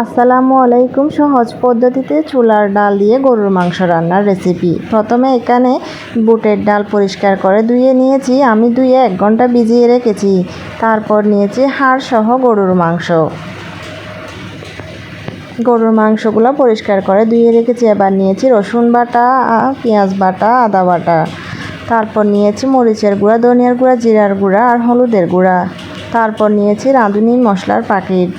আসসালামু আলাইকুম। সহজ পদ্ধতিতে চুলার ডাল দিয়ে গরুর মাংস রান্নার রেসিপি প্রথমে এখানে বুটের ডাল পরিষ্কার করে ধুয়ে নিয়েছি। আমি ধুয়ে এক ঘণ্টা ভিজিয়ে রেখেছি। তারপর নিয়েছি হাড় সহ গরুর মাংস। গরুর মাংসগুলো পরিষ্কার করে ধুয়ে রেখেছি। এবার নিয়েছি রসুন বাটা, পেঁয়াজ বাটা, আদা বাটা। তারপর নিয়েছি মরিচের গুঁড়া, ধনিয়ার গুঁড়া, জিরার গুঁড়া আর হলুদের গুঁড়া। তারপর নিয়েছি রাঁধুনি মশলার প্যাকেট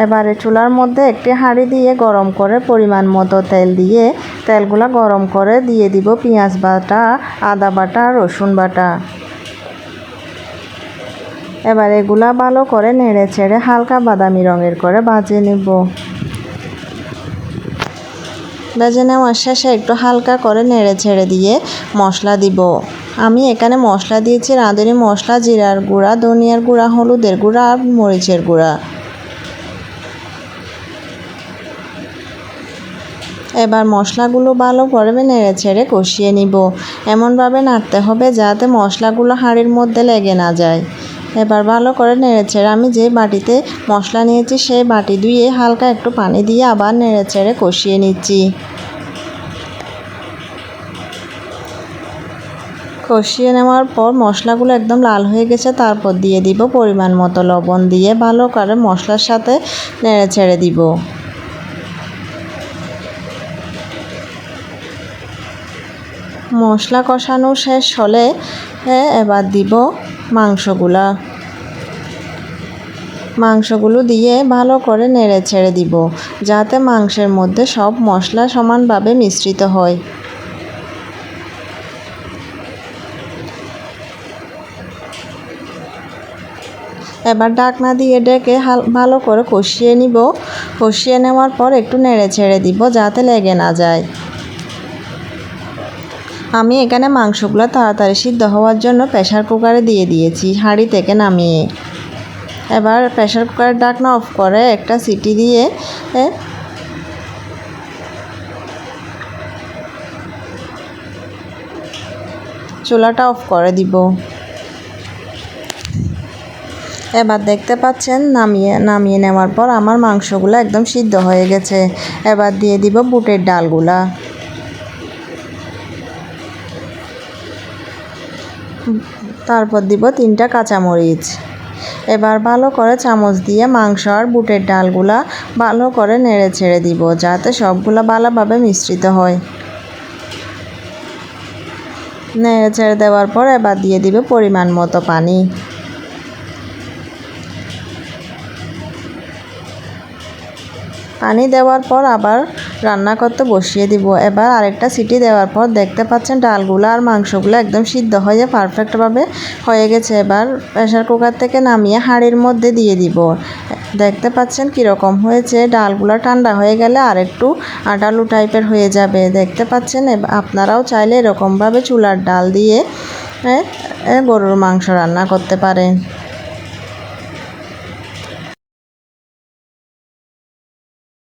এবারে চুলার মধ্যে একটি হাঁড়ি দিয়ে গরম করে পরিমাণ মতো তেল দিয়ে তেলগুলো গরম করে দিয়ে দিব পেঁয়াজ বাটা, আদা বাটা, রসুন বাটা। এবার এগুলা ভালো করে নেড়ে ছেড়ে হালকা বাদামি রঙের করে ভাজে নেব। ভেজে নেওয়ার শেষে একটু হালকা করে নেড়ে ছেড়ে দিয়ে মশলা দিব। আমি এখানে মশলা দিয়েছি, রাঁধুনি মশলা, জিরার গুঁড়া, ধনিয়ার গুঁড়া, হলুদের গুঁড়া আর মরিচের গুঁড়া। এবার মশলাগুলো ভালো করে নেড়ে ছেড়ে কষিয়ে নিব। এমনভাবে নাড়তে হবে যাতে মশলাগুলো হাঁড়ির মধ্যে লেগে না যায়। এবার ভালো করে নেড়ে ছেড়ে আমি যে বাটিতে মশলা নিয়েছি সেই বাটি ধুয়ে হালকা একটু পানি দিয়ে আবার নেড়ে ছেড়ে কষিয়ে নিচ্ছি। কষিয়ে নেওয়ার পর মশলাগুলো একদম লাল হয়ে গেছে, তারপর দিয়ে দিব পরিমাণ মতো লবণ দিয়ে ভালো করে মশলার সাথে নেড়ে ছেড়ে দিব। মশলা কষানো শেষ হলে এবার দিব মাংসগুলা। মাংসগুলো দিয়ে ভালো করে নেড়ে ছেড়ে দিব, যাতে মাংসের মধ্যে সব মশলা সমানভাবে মিশ্রিত হয়। এবার ডাকনা দিয়ে ডেকে ভালো করে কষিয়ে নিব। কষিয়ে নেওয়ার পর একটু নেড়ে ছেড়ে দিব, যাতে লেগে না যায়। আমি এখানে মাংসগুলো তাড়াতাড়ি সিদ্ধ হওয়ার জন্য প্রেশার কুকারে দিয়ে দিয়েছি, হাঁড়ি থেকে নামিয়ে। এবার প্রেশার কুকারের ঢাকনা অফ করে একটা সিটি দিয়ে চুলাটা অফ করে দিব। এবার দেখতে পাচ্ছেন নামিয়ে নামিয়ে নেওয়ার পর আমার মাংসগুলো একদম সিদ্ধ হয়ে গেছে। এবার দিয়ে দিব বুটের ডালগুলা। তারপর দিব তিনটা কাঁচামরিচ। এবার ভালো করে চামচ দিয়ে মাংস আর বুটের ডালগুলা ভালো করে নেড়ে ছেড়ে দিব, যাতে সবগুলো ভালোভাবে মিশ্রিত হয়। নেড়ে ছেড়ে দেওয়ার পর এবার দিয়ে দিবে পরিমাণ মতো পানি। পানি দেওয়ার পর আবার রান্না করতে বসিয়ে দিব। এবার আরেকটা সিটি দেওয়ার পর দেখতে পাচ্ছেন ডালগুলো আর মাংসগুলো একদম সিদ্ধ হয়ে পারফেক্টভাবে হয়ে গেছে। এবার প্রেশার কুকার থেকে নামিয়ে হাঁড়ির মধ্যে দিয়ে দিব। দেখতে পাচ্ছেন কীরকম হয়েছে। ডালগুলো ঠান্ডা হয়ে গেলে আর একটু আটালু টাইপের হয়ে যাবে। দেখতে পাচ্ছেন আপনারাও চাইলে এরকমভাবে চুলার ডাল দিয়ে এ, গরুর মাংস রান্না করতে পারেন।